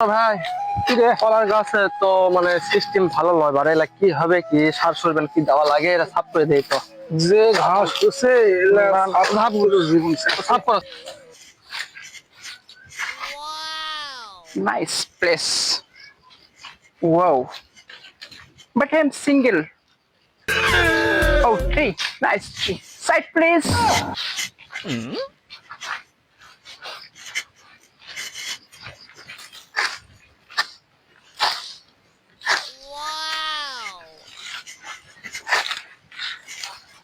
ভাই কি রে কলার গাছে তো মানে সিস্টেম ভালো নয় বারে এলা কি হবে কি সার সরবেন কি দেওয়া লাগে এরা সাফ করে দেই তো যে ঘাস হচ্ছে সাপগুলো জীবন সাফ করো Nice place. Wow. But I'm single. Oh, tree. Nice tree. Side, please.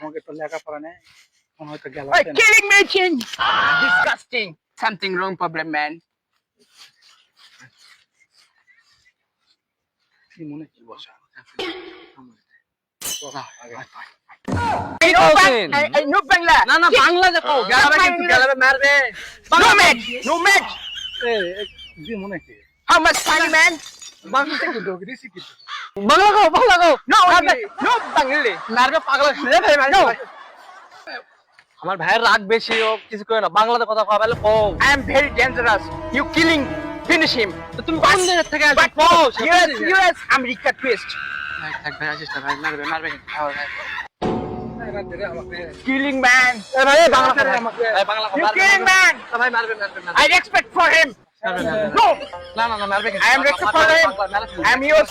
আমাকে তো লেখাপড়া নেই মনে হয়তো গেল me, chin. Disgusting. Something wrong, problem, man. মনে কি বসা. না না বাংলা দেখো মারবে No match. No match. মনে কি How much money, man? Bangla কি দোগ দিছি কি বাংলা মারবে পাগলা শুনে ভাই ভাই আমার ভাইয়ের রাগ বেশি ও কিছু করে না বাংলাতে কথা কও বলে কও I am very dangerous. You killing, finish him. তো তুমি কোন থেকে আসবে America twist. ভাই থাক ভাই আসিস না ভাই মারবে মারবে Killing, man. এ ভাই বাংলা। ভাই বাংলা killing, মারবে। ভাই মারবে মারবে। No. না মারবে কিন্তু I am for him. I am yours.